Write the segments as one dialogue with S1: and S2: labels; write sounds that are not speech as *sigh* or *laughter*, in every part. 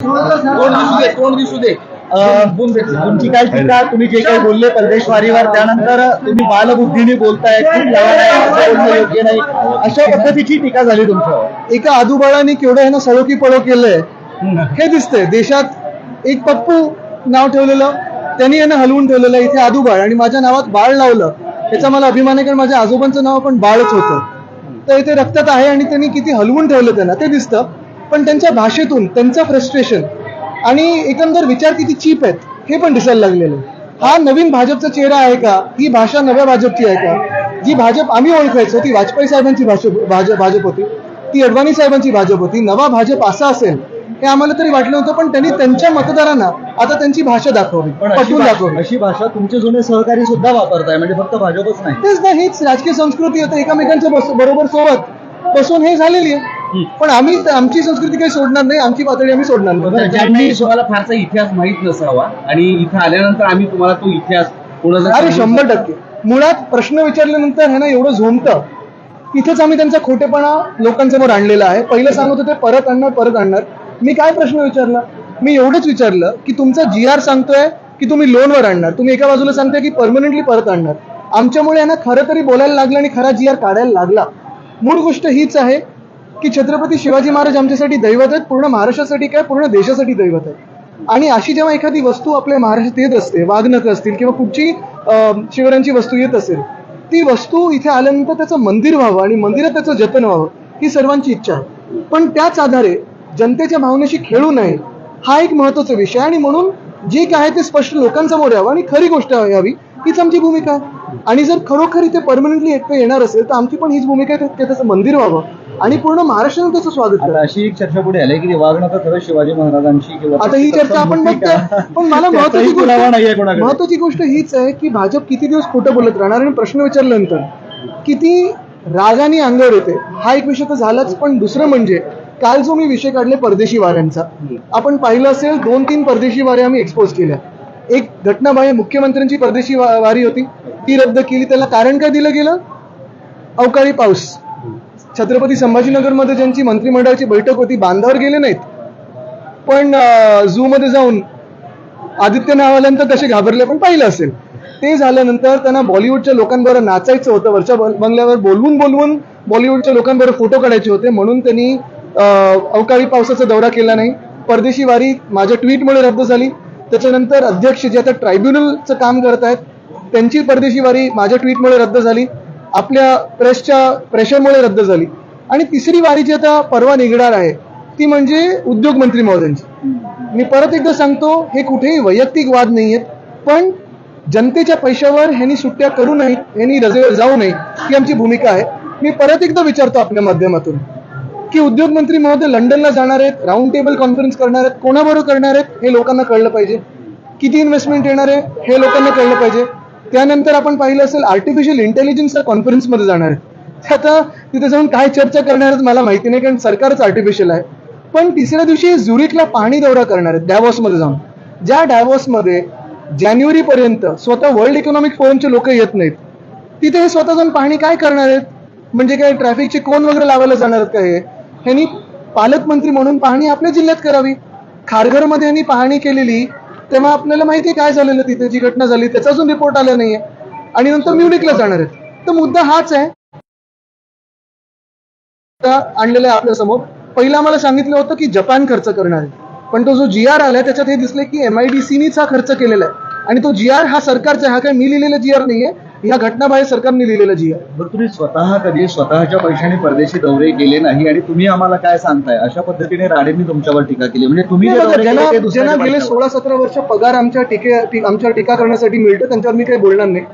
S1: तोंड दिसू दे
S2: तुमची काय टीका तुम्ही जे काही बोलले परदेशवारीवर त्यानंतर तुम्ही बालबुद्धीने बोलताय खूप लहान योग्य नाही. अशा पद्धतीची टीका झाली तुमच्यावर
S3: एका आदूबाळाने केवढं ह्यानं सळोकी पळो केलंय हे दिसतंय. देशात एक पप्पू नाव ठेवलेलं त्यांनी यानं हलवून ठेवलेलं इथे आदूबाळ आणि माझ्या नावात बाळ लावलं. याचा मला अभिमान आहे कारण माझ्या आजोबांचं नाव पण बाळच होतं. तर इथे रक्तात आहे आणि त्यांनी किती हलवून ठेवलं त्यांना ते दिसतं. पण त्यांच्या भाषेतून त्यांचं फ्रस्ट्रेशन आणि एकंदर विचार किती चीप आहेत हे पण दिसायला लागलेलं हा नवीन भाजपचा चेहरा आहे का? ही भाषा नव्या भाजपची आहे का? जी भाजप आम्ही ओळखायचो ती वाजपेयी साहेबांची भाजप भाजप होती ती अडवाणी साहेबांची भाजप होती नवा भाजप असा असेल हे आम्हाला तरी वाटलं होतं पण त्यांनी त्यांच्या मतदारांना आता त्यांची भाषा दाखवली पटवून दाखवली.
S2: अशी भाषा तुमचे जुने सहकारी सुद्धा वापरताय म्हणजे फक्त भाजपच नाही.
S3: तेच ना हीच राजकीय संस्कृती होते एकमेकांच्या बरोबर सोबत बसून हे झालेली आहे. पण आम्ही आमची संस्कृती काही सोडणार नाही आमची पातळी आम्ही सोडणार नाही.
S1: ज्यांनी तुम्हाला फारसा इतिहास माहीत नसावा आणि इथं आल्यानंतर आम्ही तुम्हाला तो इतिहास
S3: अरे शंभर टक्के. मुळात प्रश्न विचारल्यानंतर हे ना एवढं झोमतं तिथेच आम्ही त्यांचा खोटेपणा लोकांसमोर आणलेला आहे. पहिलं सांगत होते परत आणणार परत आणणार. मी काय प्रश्न विचारला? मी एवढंच विचारलं की तुमचा जी आर सांगतोय की तुम्ही लोनवर आणणार. तुम्ही एका बाजूला सांगताय की परमनंटली परत आणणार. आमच्यामुळे यांना खरं तरी बोलायला लागलं आणि खरा जी आर काढायला लागला. मूळ गोष्ट हीच आहे की छत्रपती शिवाजी महाराज आमच्यासाठी दैवत आहेत पूर्ण महाराष्ट्रासाठी काय पूर्ण देशासाठी दैवत आहेत. आणि अशी जेव्हा एखादी वस्तू आपल्या महाराष्ट्रात येत असते वाघनख असतील किंवा कुठची शिवरांची शिवरायांची वस्तू येत असेल ती वस्तू इथे आल्यानंतर त्याचं मंदिर व्हावं आणि मंदिरात त्याचं जतन व्हावं ही सर्वांची इच्छा आहे. पण त्याच आधारे जनतेच्या भावनेशी खेळू नये हा एक महत्त्वाचा विषय आणि म्हणून जे काय आहे ते स्पष्ट लोकांसमोर यावं आणि खरी गोष्ट यावी हीच आमची भूमिका आहे. आणि जर खरोखर इथे परमनंटली एकटं येणार असेल तर आमची पण हीच भूमिका आहे त्याचं मंदिर व्हावं. आणि पूर्ण महाराष्ट्रानं त्याचं स्वागत
S2: आता अशी एक चर्चा पुढे आली की वागणं तर खरं शिवाजी महाराजांची किंवा
S3: आता ही चर्चा आपण बघतोय. पण मला *laughs* महत्वाची गोष्ट. महत्वाची गोष्ट हीच आहे की भाजप किती दिवस खोटं बोलत राहणार आणि प्रश्न विचारल्यानंतर किती रागाने अंगावर येते हा एक विषय तर झालाच. पण दुसरं म्हणजे काल जो मी विषय काढले परदेशी वाऱ्यांचा आपण पाहिलं असेल दोन तीन परदेशी वाऱ्या आम्ही एक्सपोज केल्या. एक घटना बाहेर मुख्यमंत्र्यांची परदेशी वारी होती. ती रद्द केली. त्याला कारण काय दिलं गेलं? अवकाळी पाऊस. छत्रपती संभाजीनगरमध्ये ज्यांची मंत्रिमंडळाची बैठक होती बांधावर गेले नाहीत. पण झूमध्ये जाऊन आदित्य नाव आल्यानंतर तसे घाबरले पण पाहिलं असेल. ते झाल्यानंतर त्यांना बॉलिवूडच्या लोकांबरोबर नाचायचं होतं. वरच्या बंगल्यावर बोलवून बोलवून बॉलिवूडच्या लोकांबरोबर फोटो काढायचे होते. म्हणून त्यांनी अवकाळी पावसाचा दौरा केला नाही. परदेशी वारी माझ्या ट्विटमुळे रद्द झाली. त्याच्यानंतर अध्यक्ष जे आता ट्रायब्युनलचं काम करत आहेत त्यांची परदेशी वारी माझ्या ट्विटमुळे रद्द झाली. आपल्या प्रेसच्या प्रेशरमुळे रद्द झाली. आणि तिसरी वारी जी आता परवा निघणार आहे ती म्हणजे उद्योग मंत्री महोदयांची. मी परत एकदा सांगतो हे कुठेही वैयक्तिक वाद नाही आहेत पण जनतेच्या पैशावर ह्यांनी सुट्ट्या करू नये ह्यांनी रजेवर जाऊ नये ही आमची भूमिका आहे. मी परत एकदा विचारतो आपल्या माध्यमातून की उद्योग मंत्री महोदय लंडनला जाणार आहेत राऊंड टेबल कॉन्फरन्स करणार आहेत कोणाबरोबर करणार आहेत हे लोकांना कळलं पाहिजे. किती इन्व्हेस्टमेंट येणार आहे हे लोकांना कळलं पाहिजे. त्यानंतर आपण पाहिलं असेल आर्टिफिशियल इंटेलिजन्सच्या कॉन्फरन्समध्ये जाणार आहे. ते आता तिथे जाऊन काय चर्चा करणार आहेत मला माहिती नाही कारण सरकारच आर्टिफिशियल आहे. पण तिसऱ्या दिवशी झुरिकला पाणी दौरा करणार आहेत डॅवॉसमध्ये जाऊन. ज्या डॅवॉसमध्ये जानेवारीपर्यंत स्वतः वर्ल्ड इकॉनॉमिक फोरमचे लोक येत नाहीत तिथे हे स्वतः जाऊन पाहणी काय करणार आहेत? म्हणजे काय ट्रॅफिकचे कोण वगैरे लावायला जाणार आहेत का हे? ह्यांनी पालकमंत्री म्हणून पाहणी आपल्या जिल्ह्यात करावी. खारघरमध्ये यांनी पाहणी केलेली तेव्हा आपल्याला माहिती आहे काय झालेलं तिथे जी घटना झाली त्याचा अजून रिपोर्ट आला नाहीये. आणि नंतर म्युनिकला जाणार आहेत. तर मुद्दा हाच आहे आणलेला आहे आपल्यासमोर. पहिलं आम्हाला सांगितलं होतं की जपान खर्च करणार आहे. पण तो जो जी आर आलाय त्याच्यात हे दिसले की एम हा खर्च केलेला आहे. आणि तो जी आर हा सरकारचा हा काय मी लिहिलेला जी आर नाहीये. ह्या घटनाबाहेर सरकारने लिहिलेला जी आर
S2: बरं तुम्ही स्वतः कधी स्वतःच्या पैशाने परदेशी दौरे केले नाही आणि तुम्ही आम्हाला काय सांगताय? अशा पद्धतीने राणेंनी तुमच्यावर टीका केली. म्हणजे तुम्ही जे
S3: ज्यांना
S2: दुसऱ्याच्या
S3: गेले
S2: पैशावर.
S3: सोळा सतरा वर्ष पगार आमच्या टीके टी- आमच्या टीका करण्यासाठी मिळतं त्यांच्यावर मी काही बोलणार नाही.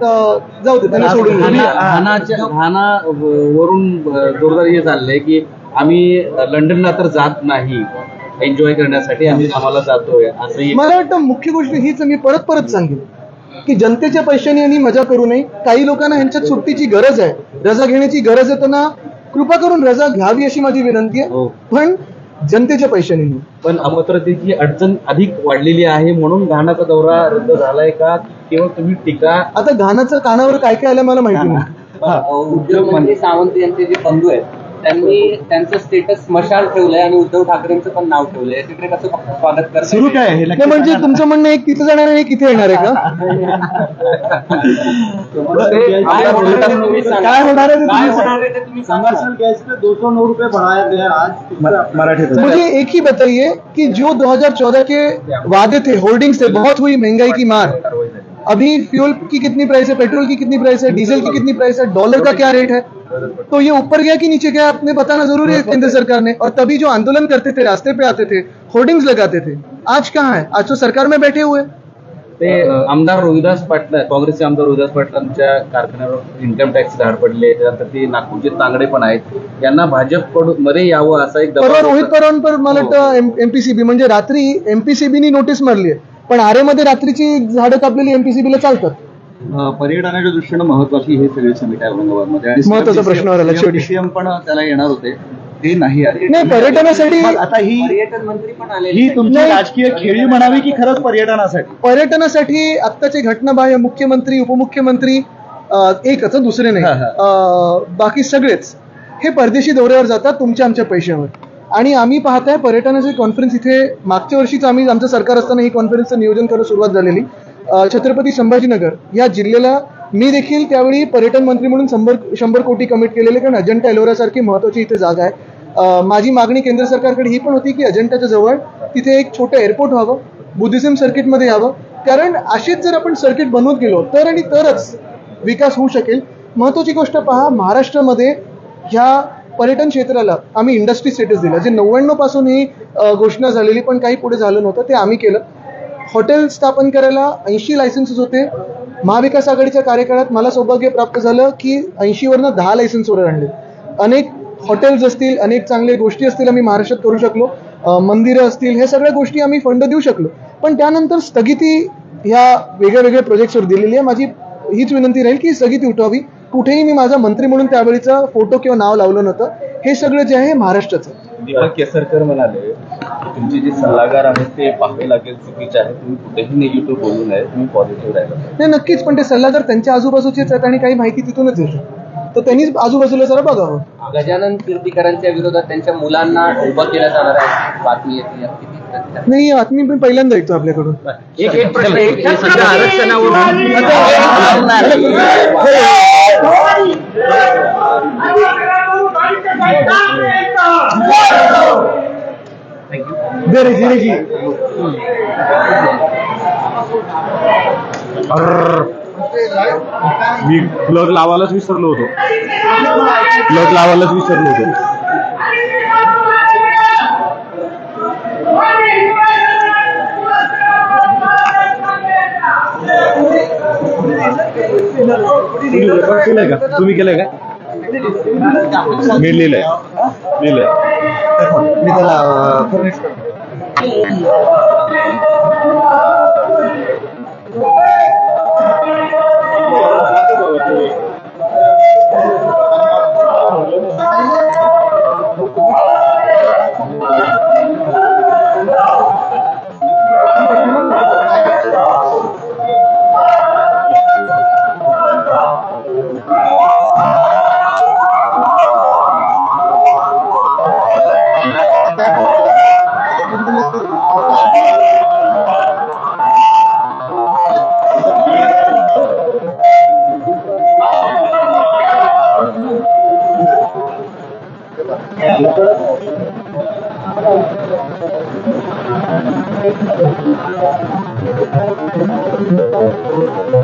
S3: तर जाऊ दे त्यांना सोडून देऊ.
S1: घाना घानाच्या- घाना वरून जोरदार हे चाललंय की आम्ही लंडनला तर जात नाही एन्जॉय करण्यासाठी आम्ही आम्हाला जातोय असंही
S3: मला वाटतं मुख्य गोष्ट हीच आहे, मी परत परत सांगेन. की जनतेच्या पैशाने यांनी मजा करू नये. काही लोकांना ह्यांच्यात सुट्टीची गरज आहे. रजा घेण्याची गरज आहे त्यांना कृपा करून रजा घ्यावी अशी माझी विनंती आहे.
S1: हो.
S3: पण जनतेच्या पैशाने नाही.
S1: पण अपात्रतेची अडचण अधिक वाढलेली आहे म्हणून घानाचा दौरा रद्द झालाय का? किंवा तुम्ही टीका
S3: आता घानाचं कानावर काय काय आलं मला माहिती नाही.
S1: उद्योग
S4: उद्योगमंत्री सावंत यांचे जे बंधू आहेत त्यांनी त्यांचं स्टेटस मशाल ठेवलंय आणि उद्धव ठाकरेंचं पण नाव ठेवलंय. याच्याकडे कसं स्वागत करताय
S2: सुरू काय आहे? हे नक्की
S3: नाही म्हणजे तुमचं म्हणणं एक तिथे जाणार आणि एक इथे येणार आहे का?
S4: काय होणार आहे तुम्ही सांगा.
S2: काय होणार आहे ते
S4: काय
S2: तुम्ही
S4: होणार आहे ते तुम्ही सांगा.
S2: म- मराठीत
S3: मुझे एक ही बताइए कि जो 2014 के वादे थे होर्डिंग्स थे बहुत हुई महँगाई की मार। अभी फ्यूल की कितनी प्राइस है? पेट्रोल की कितनी प्राइस है? डीजल की कितनी प्राइस है? डॉलर का क्या रेट है? तो ये ऊपर गया कि नीचे गया? आपने बताना जरूरी है केंद्र सरकार ने। और तभी जो आंदोलन करते थे रास्ते पे आते थे होर्डिंग्स लगाते थे आज कहाँ है? आज तो सरकार में बैठे हुए हैं।
S1: ते आमदार रोहिदास पाटील काँग्रेसचे आमदार रोहिदास पाटलांच्या कारखान्यावर इन्कम टॅक्स धाड पडले त्यानंतर ते नागपूरचे तांगडे पण आहेत. यांना भाजपकडून मध्ये यावं असा एक
S3: रोहित
S1: होता.
S3: पवारांवर मला वाटतं एमपीसीबी म्हणजे रात्री एमपीसीबीनी नोटीस मारली आहे. पण आरेमध्ये रात्रीची झाडं कापलेली एमपीसीबीला चालतात.
S2: पर्यटनाच्या दृष्टीनं महत्वाची हे सगळे आहे औरंगाबादमध्ये. आणि
S3: महत्त्वाचा प्रश्न आला.
S2: CM पण त्याला येणार होते. ते नाही आले.
S3: नाही पर्यटनासाठी
S2: मग आता ही
S4: पर्यटन मंत्री पण आलेले
S2: ही तुमची
S3: नाही.
S2: राजकीय खेळी म्हणावी की खरंच पर्यटनासाठी?
S3: पर्यटनासाठी आत्ताचे घटनाबाह्य मुख्यमंत्री उपमुख्यमंत्री अं, एकच हं, दुसरे नाही.
S2: हा.
S3: अं, बाकी सगळेच हे परदेशी दौऱ्यावर जातात तुमच्या आमच्या पैशावर. आणि आम्ही पाहताय पर्यटनाची कॉन्फरन्स इथे मागच्या वर्षीच आम्ही आमचं सरकार असताना ही कॉन्फरन्सचं नियोजन करून सुरुवात झालेली. छत्रपती संभाजीनगर या जिल्ह्याला मी देखील त्यावेळी पर्यटन मंत्री म्हणून शंभर शंभर कोटी कमिट केलेले कारण अजंठा एलोरासारखी महत्त्वाची महत्वाची इथे जागा आहे. माझी मागणी केंद्र सरकारकडे ही पण होती की अजंठाच्या जवळ तिथे एक छोटं एअरपोर्ट व्हावं बुद्धिझम सर्किटमध्ये यावं. कारण असेच जर आपण सर्किट बनवत गेलो तर आणि तरच विकास होऊ शकेल. महत्वाची गोष्ट पहा महाराष्ट्रामध्ये ह्या पर्यटन क्षेत्राला आम्ही इंडस्ट्री स्टेटस दिला. जे नव्याण्णवपासून ही घोषणा झालेली पण काही पुढे झालं नव्हतं ते आम्ही केलं. हॉटेल स्थापन करायला ऐंशी लायसन्सेस होते. महाविकास आघाडीच्या कार्यकाळात मला सौभाग्य प्राप्त झालं की ऐंशीवरनं दहा लायसन्सवर आणले. अनेक हॉटेल्स असतील अनेक चांगल्या गोष्टी असतील आम्ही महाराष्ट्रात करू शकलो. मंदिरं असतील हे सगळ्या गोष्टी आम्ही फंड देऊ शकलो. पण त्यानंतर स्थगिती ह्या वेगळ्या वेगळ्या प्रोजेक्टवर दिलेली आहे. माझी हीच विनंती राहील की स्थगिती उठवावी कुठेही मी माझा मंत्री म्हणून त्यावेळीचा फोटो किंवा नाव लावलं नव्हतं. हे सगळं जे आहे महाराष्ट्राचं.
S5: दीपक केसरकर म्हणाले तुमचे जे सल्लागार आहेत ते पाहावे लागेल चुकीचे आहे तुम्ही कुठेही निगेटिव्ह बोलू नये तुम्ही पॉझिटिव्ह राहिला.
S3: नाही नक्कीच पण ते सल्लागार त्यांच्या आजूबाजूचेच आहेत आणि काही माहिती तिथूनच येते. तर त्यांनीच आजूबाजूला जरा बघावं.
S4: गजानन कीर्तीकरांच्या विरोधात त्यांच्या मुलांना उभं केलं जाणार आहे. बातमी येते?
S3: नाही बातमी मी पहिल्यांदा ऐकतो आपल्याकडून.
S1: एक एक प्रश्न एक
S3: जी.
S6: मी प्लग लावायलाच विसरलो होतो प्लग लावायलाच विसरलो होतो रेकॉर्ड केलंय का? तुम्ही केलंय का? मी लिहिलंय. लिहिलंय
S2: मी त्याला फर्निश करतो Thank you.